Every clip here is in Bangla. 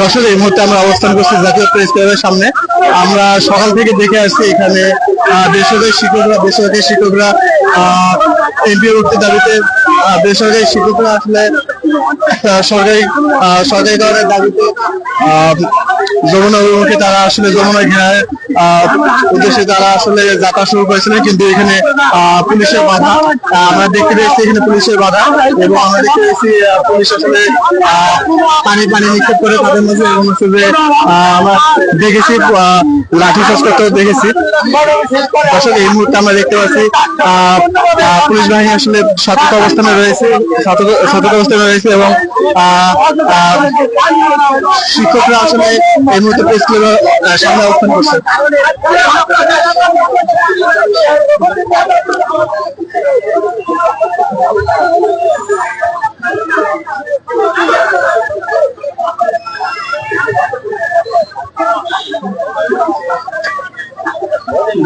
দর্শক এই মুহূর্তে আমরা অবস্থান করছি জাতীয় প্রেস ক্লাবের সামনে। আমরা সকাল থেকে দেখে আসছি এখানে বেসরকারি শিক্ষকরা বেসরকারি শিক্ষকরা এমপি উঠতে দাবিতে বেসরকারি শিক্ষকরা আসলে সরকারি সরকারি দলের দাবিতে যমুনা অভিমুখে তারা আসলে যমুনা আহ, উদ্দেশ্যে তারা আসলে যাত্রা শুরু করেছিলেন কিন্তু এখানে পুলিশের বাধা আমরা দেখতে পেয়েছি এখানে পুলিশের বাধা এবং আমরা দেখতে পেয়েছি পুলিশ আসলে পানি পানি নিক্ষেপ করে তাদের মধ্যে এবং হচ্ছে যে আমরা দেখেছি আহ, লাঠি চাষ করতেও দেখেছি। আসলে এই মুহূর্তে আমরা দেখতে পাচ্ছি পুলিশ বাহিনী আসলে সতর্ক অবস্থানে রয়েছে সতর্ক অবস্থানে রয়েছে এবং শিক্ষকরা আসলে এই মুহূর্তে প্রেস ক্লাবের সামনে অবস্থান করছে।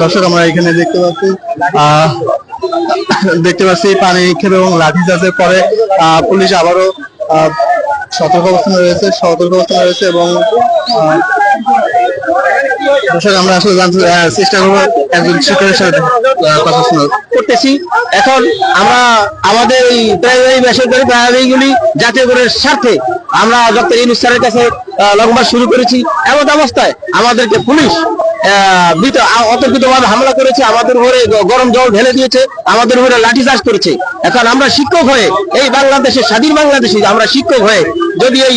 দর্শক, আমরা এখানে দেখতে পাচ্ছি দেখতে পাচ্ছি পানি নিক্ষেপ এবং লাঠি চাষের পরে পুলিশ আবারও সতর্ক অবস্থানে রয়েছে সতর্ক অবস্থানে রয়েছে এবং দর্শক আমরা আসলে জানতে চেষ্টা করব একজন শিক্ষকের সাথে কথা করতেছি। এখন আমরা আমাদের এই প্রাইমারি বেসরকারি প্রাইমারিগুলি জাতীয়করণের স্বার্থে আমরা ডক্টর ইউনুস স্যারের কাছে আহ, লং শুরু করেছি। এমন অবস্থায় আমাদেরকে পুলিশ অতর্কিত ভাবে হামলা করেছে, আমাদের উপরে গরম জল ঢেলে দিয়েছে, আমাদের উপরে লাঠিচার্জ করেছে। এখন আমরা শিক্ষক হয়ে এই বাংলাদেশে স্বাধীন বাংলাদেশে আমরা শিক্ষক হয়ে যদি এই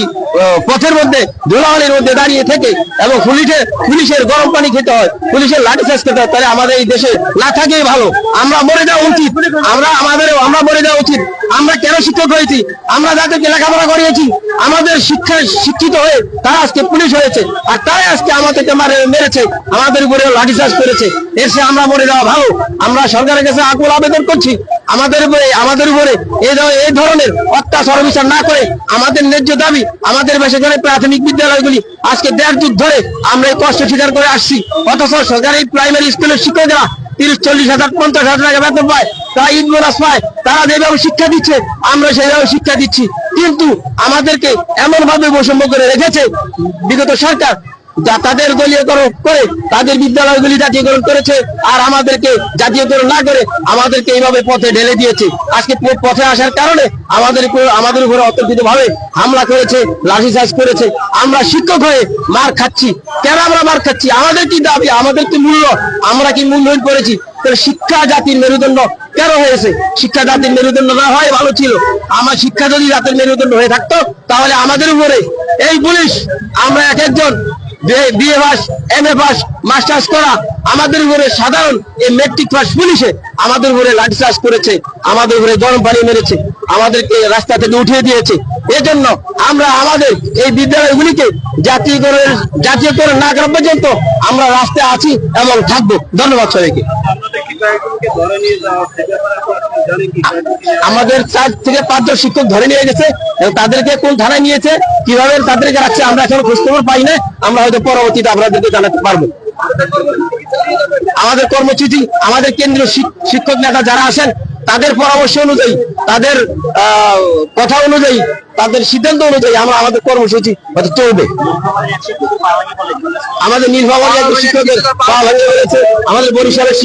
পথের মধ্যে ধুলাবালির মধ্যে দাঁড়িয়ে থেকে এবং পুলিশের পুলিশের গরম পানি খেতে হয়, পুলিশের লাঠি চাষ খেতে হয়, তাহলে আমাদের এই দেশে না থাকেই ভালো। আমরা মরে যাওয়া উচিত, আমরা আমাদের আমরা মরে যাওয়া উচিত। আমরা কেন শিক্ষক হয়েছি? আমরা যাদেরকে লেখাপড়া করিয়েছি, আমাদের শিক্ষা শিক্ষিত হয়ে তারা আজকে পুলিশ হয়েছে, আর তারাই আজকে আমাদেরকে মারে, মেরেছে, আমাদের উপরে লাঠি চাষ করেছে। এসে আমরা মরে যাওয়া ভালো। আমরা সরকারের কাছে আকুল আবেদন করছি আমাদের উপরে আমাদের উপরে এই ধর- এই ধরনের অত্যাচার বিচার না করে আমাদের ন্যায্য দাবি, আমাদের বেসরকারি প্রাথমিক বিদ্যালয়গুলি আজকে দেড় যুগ ধরে আমরা এই কষ্ট স্বীকার করে আসছি। অথচ সরকারি প্রাইমারি স্কুলের শিক্ষকরা তিরিশ, চল্লিশ হাজার, পঞ্চাশ হাজার টাকা বেতন পায়, তারা ঈদ বোনাস পায়, তারা যেভাবে শিক্ষা দিচ্ছে, আমরা সেইভাবে শিক্ষা দিচ্ছি। কিন্তু আমাদেরকে এমন ভাবে বৈষম্য করে রেখেছে বিগত সরকার যা তাদের দলীয়করণ করে তাদের বিদ্যালয়গুলি জাতীয়করণ করেছে আর আমাদেরকে জাতীয়করণ না করে আমাদেরকে এইভাবে পথে ঢেলে দিয়েছে। আজকে পথে আসার কারণে আমাদের আমাদের উপরে অতর্কিত ভাবে হামলা করেছে, লাঠিচার্জ করেছে। আমরা শিক্ষক হয়ে মার খাচ্ছি। কেন আমরা মার খাচ্ছি? আমাদের কি দাবি? আমাদের কি মূল্য? আমরা কি মূল্যায়ন করেছি শিক্ষা জাতির মেরুদণ্ড কেন হয়েছে? শিক্ষা জাতির মেরুদণ্ড না হয় ভালো ছিল। আমার শিক্ষা যদি জাতির মেরুদণ্ড হয়ে থাকতো, তাহলে আমাদের উপরে এই পুলিশ, আমরা এক একজন BA pass M A pass masters করা আমাদের উপরে সাধারণ এই মেট্রিক পাস পুলিশে আমাদের উপরে লাঠিচার্জ করেছে, আমাদের উপরে গরম পানি মেরেছে, আমাদেরকে রাস্তা থেকে উঠিয়ে দিয়েছে। এজন্য আমরা আমাদের এই বিদ্যালয়গুলিকে জাতীয়করণ জাতীয়করণ না করা পর্যন্ত আমরা রাস্তায় আছি এবং থাকব। ধন্যবাদ সবাইকে। আমাদের চার থেকে পাঁচজন শিক্ষক ধরে নিয়ে গেছে এবং তাদেরকে কোন থানায় নিয়েছে কীভাবে তাদেরকে রাখছে আমরা এখন খোঁজ খবর পাই না আমরা হয়তো পরবর্তীতে আপনাদেরকে জানাতে পারব। আমাদের কর্মসূচি আমাদের কেন্দ্রীয় শিক্ষক নেতা যারা আছেন তাদের পরামর্শ অনুযায়ী, তাদের কথা অনুযায়ী, তাদের সিদ্ধান্ত অনুযায়ী আমরা আমাদের কর্মসূচি চলবে। আমাদের নীলফামারী একজন শিক্ষকের আমাদের বরিশালের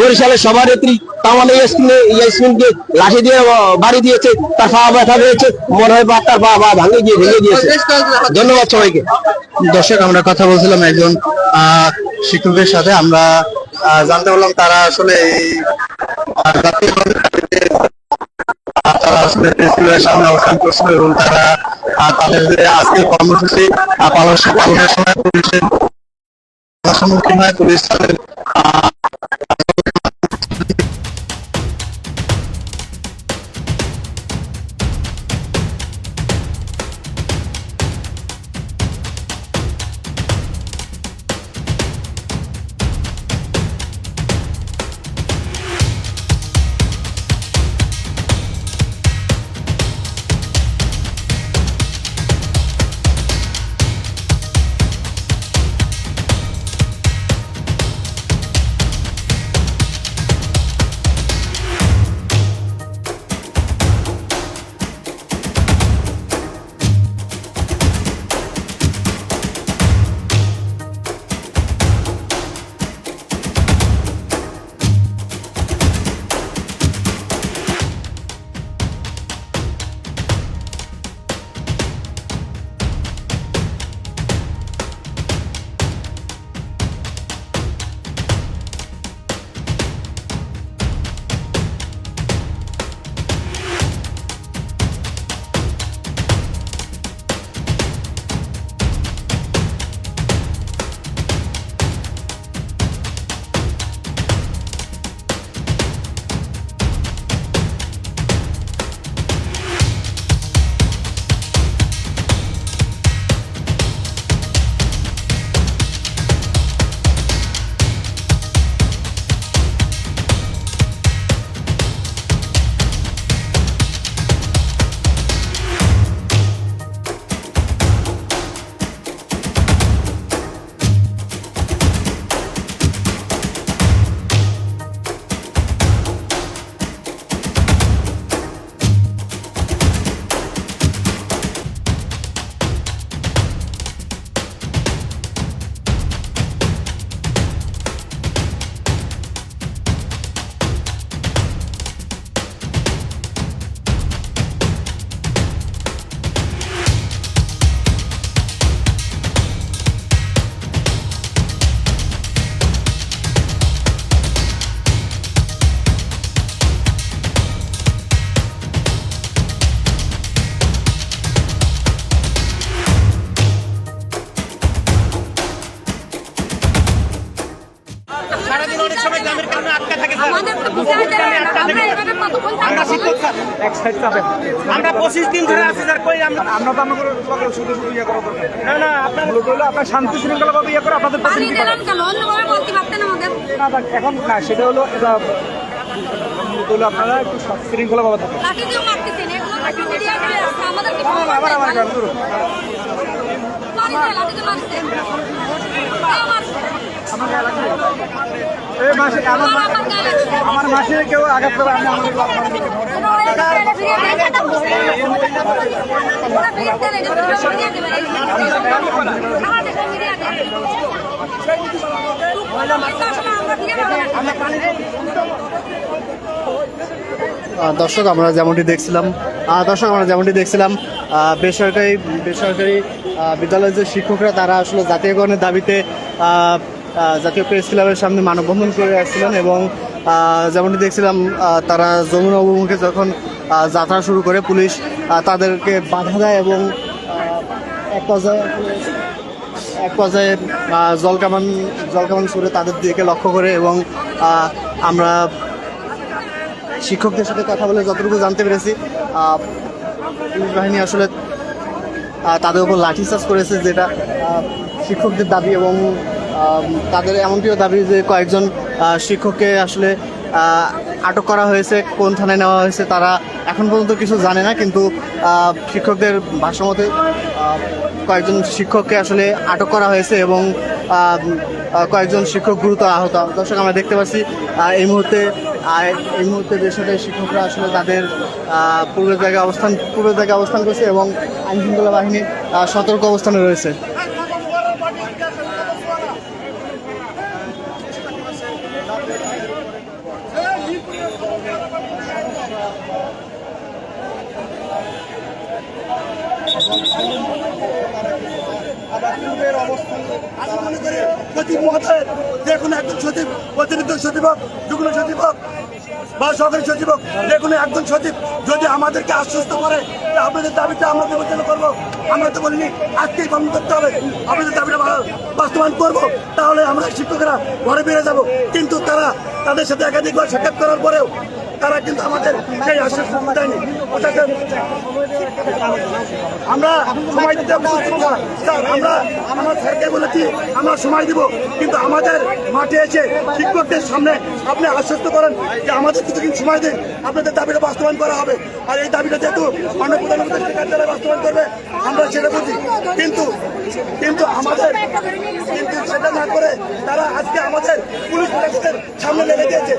বরিশালের সভানেত্রী ইয়াসমিনকে লাঠি দিয়ে বাড়ি দিয়েছে। তার পা ব্যথা হয়েছে মনে হয় তার পা পা ভাঙে গিয়ে ভেঙে দিয়েছে ধন্যবাদ সবাইকে। দর্শক, আমরা কথা বলছিলাম একজন শিক্ষকের সাথে। আমরা জানতে পারলাম তারা আসলে এই আহ, জাতীয় তারা আসলে প্রেসিডেন্টের সামনে অবস্থান করছিল এবং তারা তাদের যে আজকের কর্মসূচি পালনের সময় পুলিশের সম্মুখীন হয় পুলিশ তাদের আমরা পঁচিশ দিন ধরে আছি স্যার কই আমরা আমরা তো আমাদের শুধু শুধু ইয়ে করা দরকার না না আপনার মূলত হলো আপনার শান্তি শৃঙ্খলা ভাবে ইয়ে করে আপনাদের পানি প্রতিনিধি না না, এখন না সেটা হলো মূলত হলো আপনারা একটু শৃঙ্খলা ভাবে থাকেন। আবার আমার গান আমার মাসে কেউ আঘাত করে আমি দর্শক, আমরা যেমনটি দেখছিলাম দর্শক, আমরা যেমনটি দেখছিলাম বেসরকারি বেসরকারি বিদ্যালয়ের যে শিক্ষকরা, তারা আসলে জাতীয়করণের দাবিতে জাতীয় প্রেস ক্লাবের সামনে মানববন্ধন করে আসছিলেন এবং যেমনটি দেখছিলাম তারা যমুনা অভিমুখে যখন যাত্রা শুরু করে, পুলিশ তাদেরকে বাধা দেয় এবং এক পর্যায়ে এক পর্যায়ে জলকামান জলকামান সুরে তাদের দিকে লক্ষ্য করে এবং আমরা শিক্ষকদের সাথে কথা বলে যতটুকু জানতে পেরেছি পুলিশ বাহিনী আসলে তাদের উপর লাঠিচার্জ করেছে যেটা শিক্ষকদের দাবি এবং তাদের এমনটিও দাবি যে কয়েকজন শিক্ষককে আসলে আটক করা হয়েছে, কোন থানায় নেওয়া হয়েছে তারা এখন পর্যন্ত কিছু জানে না, কিন্তু শিক্ষকদের ভাষ্যমতে কয়েকজন শিক্ষককে আসলে আটক করা হয়েছে এবং কয়েকজন শিক্ষক গুরুতর আহত। দর্শক, আমরা দেখতে পাচ্ছি এই মুহূর্তে এই মুহূর্তে বেসরকারি শিক্ষকরা আসলে তাদের পূর্বের জায়গায় অবস্থান, পূর্বের জায়গায় অবস্থান করছে এবং আইন শৃঙ্খলা বাহিনী সতর্ক অবস্থানে রয়েছে। একজন অতিরিক্ত সচিব বা সচিব একজন সচিব যদি আমাদেরকে আশ্বস্ত করে আমরা করব, আমরা তো বলিনি করতে হবে বাস্তবায়ন করব, তাহলে আমরা শিক্ষকেরা ঘরে বেড়ে যাব। কিন্তু তারা তাদের সাথে একাধিকবার সাক্ষাৎ করার পরেও তারা কিন্তু আমাদের সেই আশ্বাস দেয়নি। অর্থাৎ, আমরা সময় দিতে। স্যার, আমরা আমার স্যারকে বলেছি, আমরা সময় দিব, কিন্তু আমাদের মাঠে এসে শিক্ষকদের সামনে আপনি আশ্বস্ত করেন যে আমাদের কিছুদিন সময় দিন। আপনাদের দাবিটা বাস্তবায়ন করা হবে। আর এই দাবিটা যেহেতু মাননীয় প্রধানমন্ত্রী কার্যালয়ে বাস্তবায়ন করবে, আমরা সেটা বুঝি। কিন্তু কিন্তু আমাদের, কিন্তু সেটা না করে তারা আজকে আমাদের পুলিশ প্রশাসনের সামনে লেগে দিয়েছে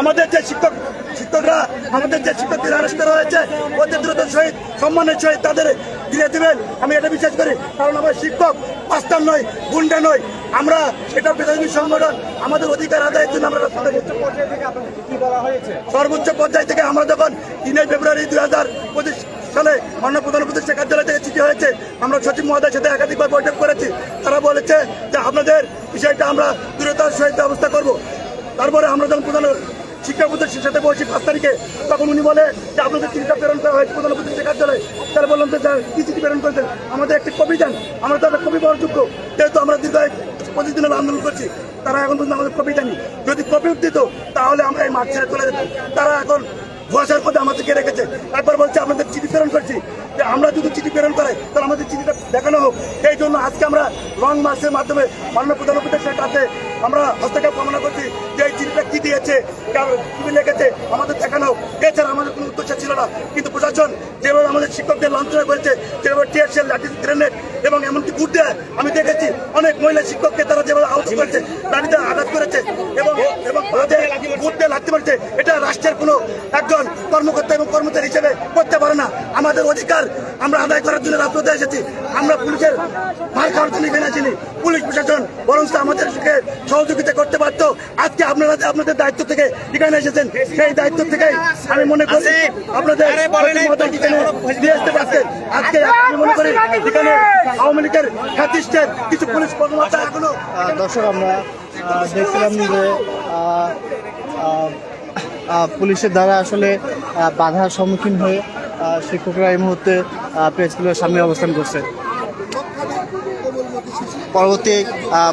আমাদের যে শিক্ষক শিক্ষকরা আমাদের যে শিক্ষকদের আরেস্ট করা হয়েছে অতি দ্রুত সহিত সম্মানের সহিত তাদের ফিরে দেবেন। আমি এটা বিশ্বাস করি কারণ আমার শিক্ষক পাস্তার নয় গুন্ডা নয় আমরা এটা পেশাজীবী সংগঠন আমাদের অধিকার আদায়ের জন্য আমরা সর্বোচ্চ পর্যায় থেকে আমরা যখন তিনই ফেব্রুয়ারি দুই হাজার পঁচিশ সালে মাননীয় প্রধানমন্ত্রী কার্যালয় থেকে চিঠি হয়েছে আমরা সচিব মহোদয়ের সাথে একাধিকবার বৈঠক করেছি। তারা বলেছে যে আপনাদের বিষয়টা আমরা দূরতার সহিত ব্যবস্থা করব। তারপরে আমরা যখন প্রধান শিক্ষামন্ত্রীর সাথে বলছি পাঁচ তারিখে তখন উনি বলে যে আপনাদের চিঠিটা প্রেরণ করা হয়েছে প্রধানমন্ত্রী কার্যালয়ে। তারা বললাম যে কি চিঠি প্রেরণ করেছেন আমাদের একটি কপি দেন। আমরা তাদের কপি পাওয়ার যোগ্য। যেহেতু আমরা দীর্ঘ পঁচিশ দিনের আন্দোলন করছি, তারা এখন পর্যন্ত আমাদের কপি দেয়নি যদি কপি দিত তাহলে আমরা এই মাঠ ছেড়ে চলে যেতাম। তারা এখন ভরসার মধ্যে আমাদেরকে রেখেছে। একবার বলছে, আপনাদের চিঠি প্রেরণ করছি। যে, আমরা যদি চিঠি প্রেরণ করে তাহলে আমাদের চিঠিটা দেখানো হোক। এই জন্য আজকে আমরা লং মার্চের মাধ্যমে মাননীয় প্রধানমন্ত্রীর কাছে আমরা হস্তক্ষেপ কামনা করছি। দিয়েছে লিখেছে, আমাদের দেখানো এছাড়া আমাদের কোনো উদ্দেশ্য ছিল না। কিন্তু প্রশাসন যেভাবে আমাদের শিক্ষকদের লাঞ্ছনা করেছে, যেভাবে টিয়ার শেল লাঠি গ্রেনেড এবং এমনকি বুট আমি দেখেছি অনেক মহিলা শিক্ষককে তারা যেভাবে আহত করেছে লাঠিতে আঘাত করেছে এবং এবং বুট লাগতে পারছে। এটা রাষ্ট্রের কোনো একজন কর্মকর্তা এবং কর্মচারী হিসেবে করতে পারে না। আমাদের অধিকার আমরা আদায় করার জন্য রাজপথে এসেছি। আমরা পুলিশের মার খাওয়ার জন্য এখানে আসিনি। পুলিশ প্রশাসন, বরং আমাদেরকে সহযোগিতা করতে পারতো। আজকে আপনারা আপনাদের দায়িত্ব থেকে এখানে এসেছেন। সেই দায়িত্ব থেকে আমি মনে করি আপনাদের আসতে আজকে আমি মনে করি এখানে আওয়ামী লীগের খ্যাতিষ্ঠের কিছু পুলিশ কর্মকর্তা এখনও আহ, দর্শক আমরা আহ, দেখছিলাম যে পুলিশের দ্বারা আসলে আহ, বাধার সম্মুখীন হয়ে শিক্ষকরা এই মুহূর্তে প্রেস ক্লাবের সামনে অবস্থান করছে। পরবর্তী আহ,